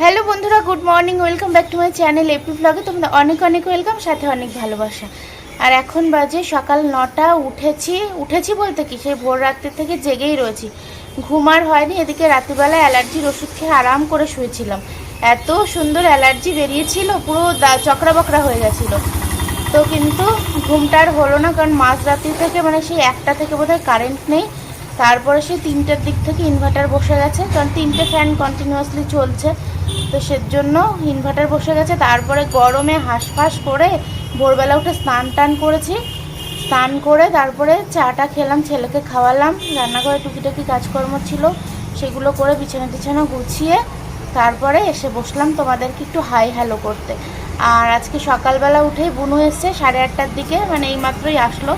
Hello বন্ধুরা, good morning, welcome back to my channel AP ব্লগে। তোমাদের অনেক অনেক ওয়েলকাম, সাথে অনেক ভালোবাসা। আর এখন বাজে সকাল নটা, উঠেছি। উঠেছি বলতে কি? সেই ভোর রাত্রি থেকে জেগেই রয়েছি। ঘুমার হয়নি, এদিকে রাত্রিবেলা অ্যালার্জির ওষুধ খেয়ে আরাম করে শুয়েছিলাম। এত সুন্দর অ্যালার্জি বেরিয়েছিল, পুরো চকরা বকরা হয়ে গেছিল। তো কিন্তু ঘুমটা আর হলো না, কারণ মাঝরাত্রি থেকে মানে সেই একটা থেকে বোধহয় কারেন্ট নেই। তারপরে সেই তিনটের দিক থেকে ইনভার্টার বসে গেছে, কারণ তিনটে ফ্যান কন্টিনিউয়াসলি চলছে। তো সেজন্য ইনভার্টার বসে গেছে। তারপরে গরমে হাঁসফাঁস করে ভোরবেলা উঠে স্নান টান করেছি। স্নান করে তারপরে চাটা খেলাম, ছেলেকে খাওয়ালাম। রান্নাঘরে টুকিটাকি কাজকর্ম ছিল, সেগুলো করে বিছানা টিছানা গুছিয়ে তারপরে এসে বসলাম তোমাদেরকে একটু হাই হ্যালো করতে। আর আজকে সকালবেলা উঠেই বুনু এসছে সাড়ে আটটার দিকে মানে এইমাত্রই আসলো।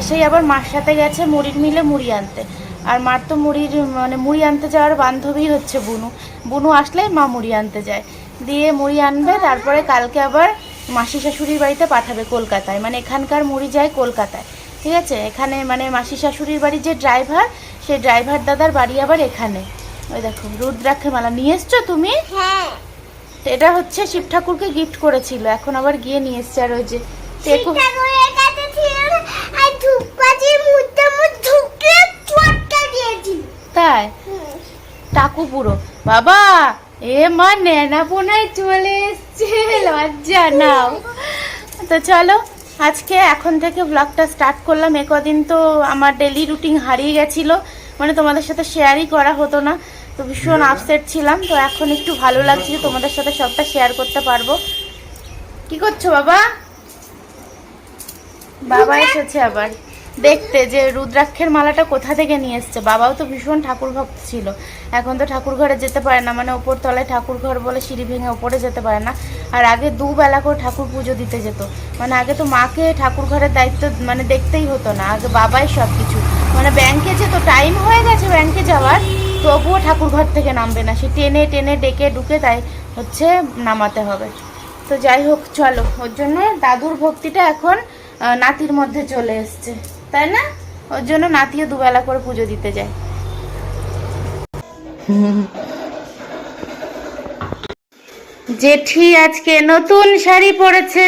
এসেই আবার মার সাথে গেছে মুড়ির মিলে মুড়ি আনতে। আর মার তো মুড়ির মানে মুড়ি আনতে যাওয়ার বান্ধবী হচ্ছে বুনু। বুনু আসলে মা মুড়ি আনতে যায়। দিয়ে মুড়ি আনবে তারপরে কালকে আবার মাসি শাশুড়ির বাড়িতে পাঠাবে কলকাতায়। মানে এখানকার মুড়ি যায় কলকাতায়। ঠিক আছে? এখানে মানে মাসি শাশুড়ির বাড়ির যে ড্রাইভার সেই ড্রাইভার দাদার বাড়ি আবার এখানে। ওই দেখো রুদ্রাক্ষের মালা। নিয়ে এসছো তুমি? হ্যাঁ। এটা হচ্ছে শিব ঠাকুরকে গিফট করেছিল। এখন আবার গিয়ে নিয়ে এসছে। আর ওই যে টেকো ঠিকঠাক হয়ে গেছে ছিল না। আর ধূপকাঠির মধ্যে মুখ ঢুকে চটকা দিয়েছিল তাই টাকু পুরো বাবা এ মা নেনা পোনায় চলে এসছে লজ্জা নাও। তো চলো আজকে এখন থেকে ব্লগটা স্টার্ট করলাম। এ কদিন তো আমার ডেলি রুটিন হারিয়ে গেছিল মানে তোমাদের সাথে শেয়ারই করা হতো না। তো ভীষণ আপসেট ছিলাম তো এখন একটু ভালো লাগছে যে তোমাদের সাথে সবটা শেয়ার করতে পারব। কি করছ বাবা? বাবা এসেছে আবার। দেখতে যে রুদ্রাক্ষের মালাটা কোথা থেকে নিয়ে এসছে। বাবাও তো ভীষণ ঠাকুর ভক্ত ছিল। এখন তো ঠাকুর ঘরে যেতে পারে না মানে ওপর তলায় ঠাকুর ঘর বলে সিঁড়ি ভেঙে ওপরে যেতে পারে না। আর আগে দুবেলা করে ঠাকুর পুজো দিতে যেত। মানে আগে তো মাকে ঠাকুর ঘরের দায়িত্ব মানে দেখতেই হতো না। আগে বাবাই সব কিছু মানে ব্যাংকে যে তো টাইম হয়ে গেছে ব্যাংকে যাওয়ার, তবুও ঠাকুর ঘর থেকে নামবে না। সে টেনে টেনে ডেকে ডুকে তাই হচ্ছে নামাতে হবে। তো যাই হোক, চলো। ওর জন্য দাদুর ভক্তিটা এখন নাতির মধ্যে চলে এসছে। তাই না? ওর জন্য নাতিও দুবেলা করে পুজো দিতে যায়। জেঠি আজকে নতুন শাড়ি পরেছে।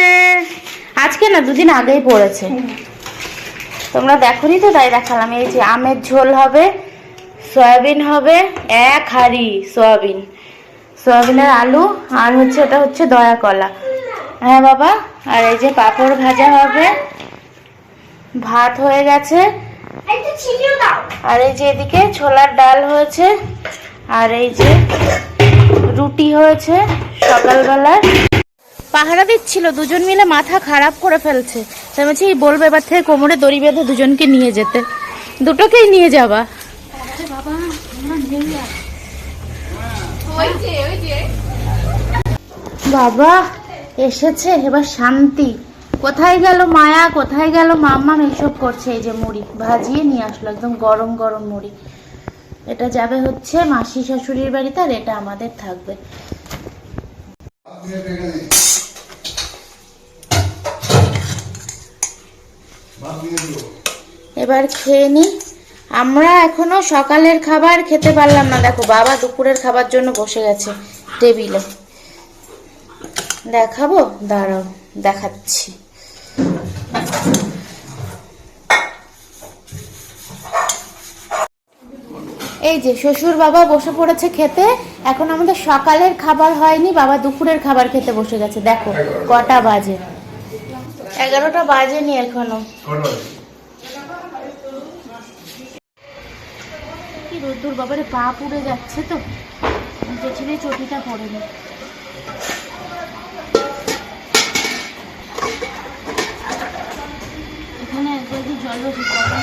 আজকে না, দুদিন আগেই পরেছে। তোমরা দেখোনি তো? তাই দেখালাম। এই যে আমের ঝোল হবে, সয়াবিন হবে, এক হাঁড়ি সয়াবিন। সয়াবিনের আলু, আর হচ্ছে, এটা হচ্ছে দয়া কলা হ্যাঁ বাবা, আর এই যে পাঁপড় ভাজা হবে ভাত হয়ে গেছে। আর এই যে এদিকে ছোলার ডাল হয়েছে আর এই যে রুটি হয়েছে সকালবেলার পাহারা দিচ্ছিল দুজন মিলে মাথা খারাপ করে ফেলছে। তাই বলছি বলবে এবার থেকে কোমরে দড়ি বেঁধে দুজনকে নিয়ে যেতে। দুটোকেই নিয়ে যাবা। বাবা এসেছে এবার শান্তি। কোথায় গেল মায়া? কোথায় গেল মাম্মাম? এইসব করছে এই যে মুড়ি। ভাজিয়ে নিয়ে আসলো, একদম গরম গরম মুড়ি। এটা যাবে হচ্ছে মাসি শাশুড়ির বাড়িতে আর এটা আমাদের থাকবে। এবার খেয়ে নি। আমরা এখনও সকালের খাবার খেতে পারলাম না। দেখো, বাবা দুপুরের খাবার জন্য বসে গেছে টেবিলে। দেখাবো? দাঁড়াও, দেখাচ্ছি। এই যে শ্বশুর বাবা বসে পড়েছে খেতে, এখন আমাদের সকালের খাবার হয়নি, বাবা দুপুরের খাবার খেতে বসে গেছে। দেখো, কটা বাজে। এগারোটা বাজেনি এখনও। কি রোদ্দুর, বাবারে পা পুড়ে যাচ্ছে তো। জেঠিরে চটিটা পড়েনি। এখানে একবার কি জল ঠান্ডা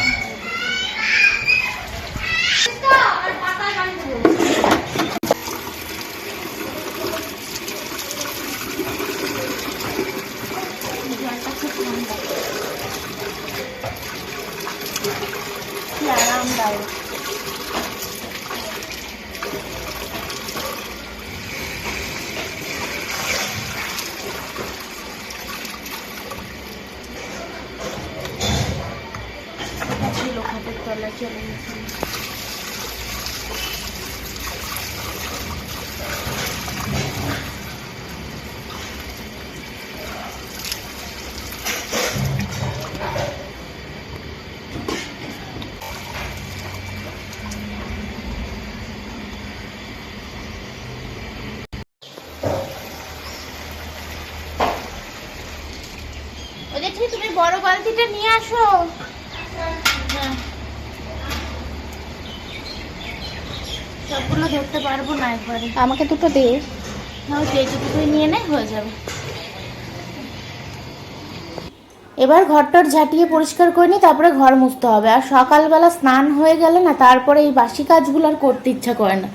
কি আরামদায়ক। বালতিটা নিয়ে আসো। হ্যাঁ। সবগুলো ধরতে পারব না একবারে। আমাকে দুটো দে। না যেটুকুই নিয়ে নে হয়ে যাবে। এবার ঘরটর ঝাঁটিয়ে পরিষ্কার করে নিই তারপরে ঘর মুছতে হবে। আর সকালবেলা স্নান হয়ে গেলে না তারপরে এই বাসি কাজগুলো আর করতে ইচ্ছা করে না।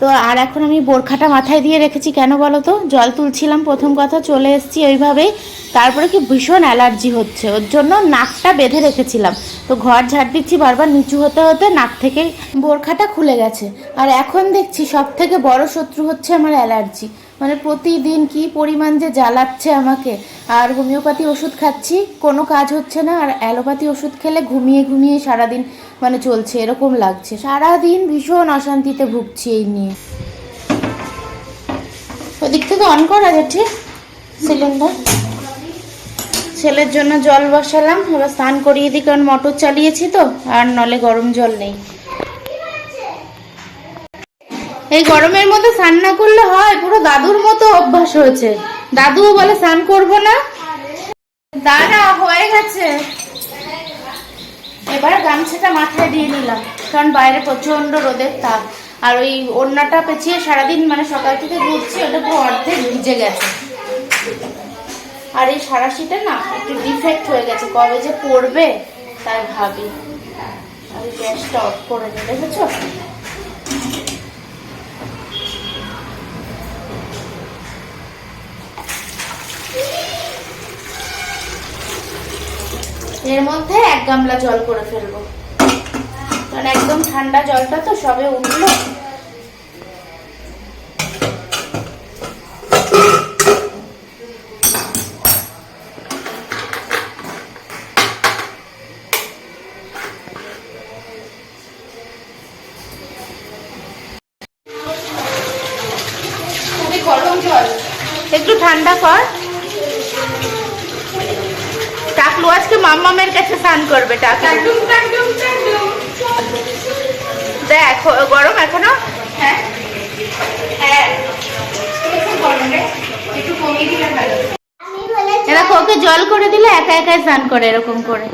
তো আর এখন আমি বোরখাটা মাথায় দিয়ে রেখেছি, কেন বলো তো? জল তুলছিলাম প্রথম কথা, চলে এসেছি ওইভাবেই তারপরে কি ভীষণ অ্যালার্জি হচ্ছে, ওর জন্য নাকটা বেঁধে রেখেছিলাম। তো ঘর ঝাড় দিচ্ছি বারবার, নিচু হতে হতে নাক থেকে বোরখাটা খুলে গেছে। আর এখন দেখছি সব থেকে বড় শত্রু হচ্ছে আমার অ্যালার্জি। মানে প্রতিদিন কি পরিমাণ যে জ্বালাচ্ছে আমাকে? আর হোমিওপ্যাথি ওষুধ খাচ্ছি, কোনো কাজ হচ্ছে না, আর অ্যালোপ্যাথি ওষুধ খেলে ঘুমিয়ে ঘুমিয়ে সারাদিন মানে চলছে, এরকম লাগছে। সারাদিন ভীষণ অশান্তিতে ভুগছি এই নিয়ে। ওদিক থেকে অন করা যাচ্ছে সিলিন্ডার ছেলের জন্য জল বসালাম, এবার স্নান করিয়ে দিই, কারণ মোটর চালিয়েছি তো, আর নলে গরম জল নেই। এই গরমের মধ্যে স্নান না করলে হয়, পুরো দাদুর মতো অভ্যাস হয়েছে। দাদু বলে, স্নান করব না। দাদা, হয়ে গেছে। এবার গামছাটা মাথায় দিয়ে নিলাম, কারণ বাইরে প্রচণ্ড রোদের তাপ। আর ওই ওড়নাটা পেঁচিয়ে সারাদিন মানে সকাল থেকে ঘুরছি, ওটা পুরো অর্ধেক ভিজে গেছে। আর এই সারাশিটা না, একটু ডিফেক্ট হয়ে গেছে। কবে যে পড়বে, তাই ভাবি। এই গ্যাসটা অফ করে দিই, দেখেছ? এর মধ্যে এক গামলা জল করে ফেলব। কারণ একদম ঠান্ডা জলটা তো সবে উঠল। একটু ঠান্ডা কর। টাকলু আজকে মাম্মামের কাছে স্নান করবে টাকলু দেখ গরম এখনও হ্যাঁ হ্যাঁ ওকে জল করে দিলে একা একাই স্নান করে এরকম করে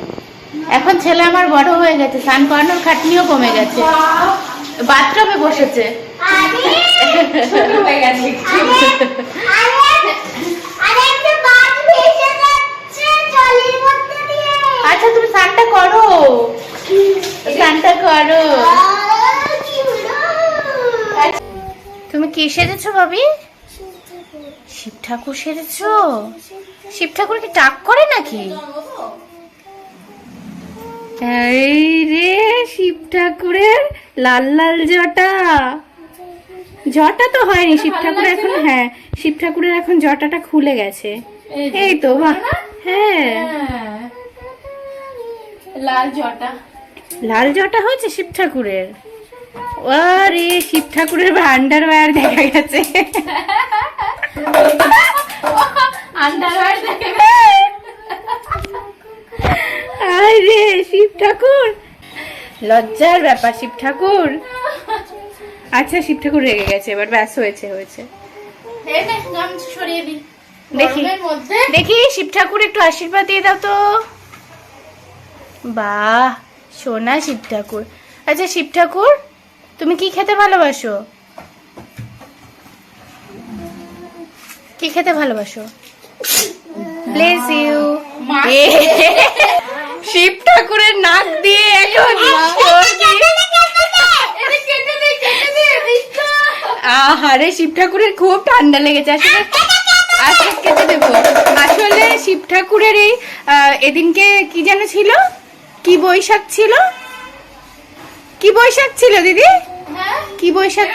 এখন ছেলে আমার বড় হয়ে গেছে স্নান করানোর খাটনিও কমে গেছে বাথরুমে বসেছে হয়ে গেছে আচ্ছা তুমি স্নানটা করো। স্নানটা করো। তুমি কি সেজেছো ভাবি? শিব ঠাকুর সেজেছো? শিব ঠাকুর কি টাক করে নাকি? এই রে শিব ঠাকুরের লাল লাল জটা। জটা তো হয়নি শিব ঠাকুর এখন হ্যাঁ শিব ঠাকুরের এখন জটাটা খুলে গেছে। এই তো বাহ। হ্যাঁ। লাল জটা। লাল জটা হয়েছে শিব ঠাকুরের। আরে শিব ঠাকুরের আন্ডারওয়্যার দেখা গেছে। আন্ডারওয়্যার দেখে আরে শিব ঠাকুর। লজ্জার ব্যাপার শিব ঠাকুর। আচ্ছা শিব ঠাকুর রেগে গেছে এবার ব্যাস হয়েছে হয়েছে। সরিয়ে দিই। দেখি। দেখি শিব ঠাকুর একটু আশীর্বাদ দিয়ে দাও তো। বাহ সোনা শিব ঠাকুর। আচ্ছা শিব ঠাকুর তুমি কি খেতে ভালোবাসো? কি খেতে ভালোবাসো? ব্লেস ইউ শিব ঠাকুরের নাক দিয়ে এখন আহারে শিব ঠাকুরের খুব ঠান্ডা লেগেছে। আসলে আজকে কেটে দেবো। আসলে শিব ঠাকুরের এই এদিনকে কি যেন ছিল? কি বৈশাখ ছিল? কি বৈশাখ ছিল দিদি? কি বৈশাখ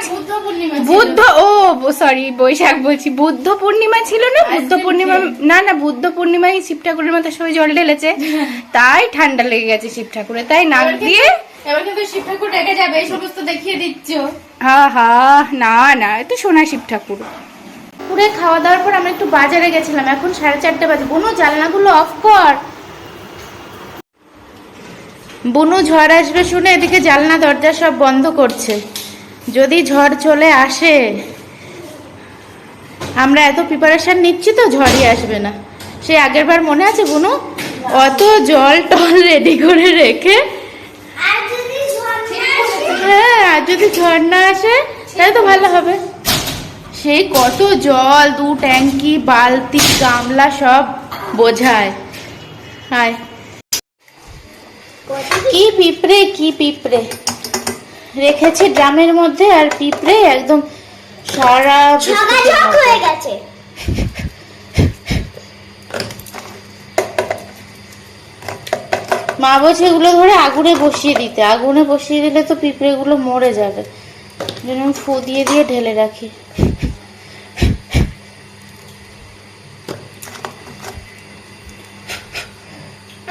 বুদ্ধ ও সরি বৈশাখ বলছি। বুদ্ধ পূর্ণিমা ছিল না? বুদ্ধ পূর্ণিমা না না বুদ্ধ পূর্ণিমায় শিব ঠাকুরের মাথায় সবাই জল ঢেলেছে। তাই ঠান্ডা লেগে গেছে শিব ঠাকুরের। তাই নাক দিয়ে এবার কিন্তু শিব ঠাকুর রেগে যাবে এই সমস্ত দেখিয়ে দিচ্ছ। হা হা না না এ তো সোনা শিব ঠাকুর। পুরে খাওয়া দাওয়ার পর আমরা একটু বাজারে গেছিলাম। এখন সাড়ে চারটে বাজে। বোনো জানলাগুলো অফ কর। বনু ঝড় আসবে শুনে এদিকে জানলা দরজা সব বন্ধ করছে। যদি ঝড় চলে আসে আমরা এত প্রিপারেশান নিচ্ছি তো ঝড়ই আসবে না। সে আগের বার মনে আছে বুনু? অত জল টল রেডি করে রেখে হ্যাঁ আর যদি ঝর্ণা আসে তাহলে তো ভালো হবে। সেই কত জল দু ট্যাঙ্কি বালতি গামলা সব বোঝায়। হায়। কি পিঁপড়ে কি পিঁপড়ে। রেখেছি ড্রামের মধ্যে আর পিঁপড়ে একদম সারা হয়ে গেছে। মা বলছে এগুলো ধরে আগুনে বসিয়ে দিতে। আগুনে বসিয়ে দিলে তো পিঁপড়েগুলো মরে যাবে। জন্য ফু দিয়ে দিয়ে ঢেলে রাখি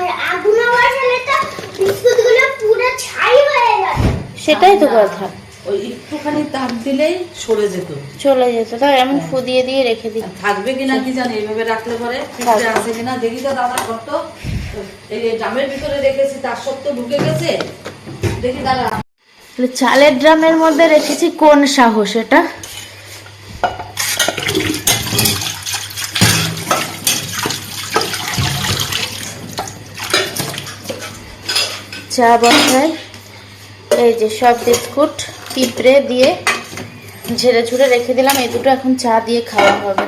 আর আগুন বসালে তো বিস্কুটগুলো পুরো ছাই হয়ে যাবে সেটাই তো কথা। ওই একটুখানি তাপ দিলেই সরে যেত। চলে যেত। তাই আমি ফু দিয়ে দিয়ে রেখে দিই। থাকবে কিনা কি জানি এইভাবে রাখলে পরে পিঁপড়ে আছে কিনা দেখি তো দাদা কত। এই যে জামের ভিতরে রেখেছি তার সত্ত্বেও ঢুকে গেছে। দেখি দাদা। চালের ড্রামের মধ্যে রেখেছি কোন সাহস এটা? চা বসাই এই যে সব বিস্কুট, পিঁপড়ে দিয়ে ঝেড়ে ঝুড়ে রেখে দিলাম। এই দুটো এখন চা দিয়ে খাওয়া হবে।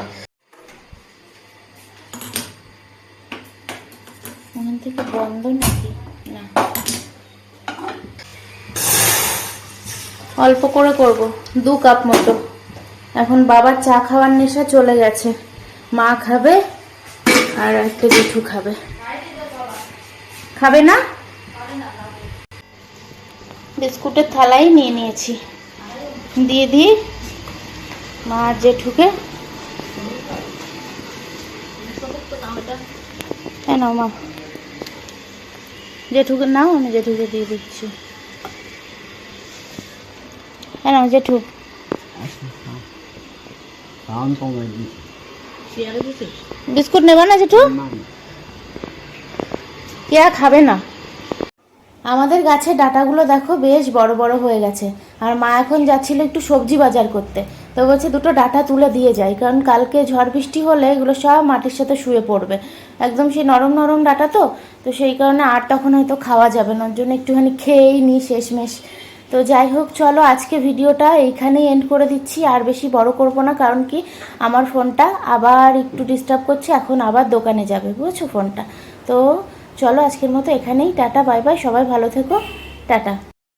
থেকে বন্ধ নাকি? না। অল্প করে করব, দু কাপ মতো। এখন বাবার চা খাওয়ার নেশা চলে গেছে। মা খাবে আর একটা জেঠু খাবে। খাবে না? বিস্কুটের থালাই নিয়ে নিয়েছি। দিয়ে দিই মা জেঠুকে কেন মা। জেঠুকে নাও আমি জেঠুকে দিয়ে দিচ্ছি। কেন জেঠু বিস্কুট নেবা না জেঠু? কেয়া খাবে না? আমাদের গাছের ডাটাগুলো দেখো বেশ বড় বড় হয়ে গেছে। আর মা এখন যাচ্ছিল একটু সবজি বাজার করতে। তো বলছে দুটো ডাটা তুলে দিয়ে যাই, কারণ কালকে ঝড় বৃষ্টি হলে এগুলো সব মাটির সাথে শুয়ে পড়বে। একদম সেই নরম নরম ডাটা তো তো সেই কারণে আর তখন হয়তো খাওয়া যাবে না। ওর জন্য একটুখানি খেয়েই নিই শেষমেশ। তো যাই হোক, চলো আজকে ভিডিওটা এইখানেই এন্ড করে দিচ্ছি। আর বেশি বড় করব না, কারণ কি আমার ফোনটা আবার একটু ডিস্টার্ব করছে, এখন আবার দোকানে যাবে, বুঝছ ফোনটা। তো চলো আজকের মতো এখানেই টাটা বাই বাই সবাই ভালো থেকো টাটা।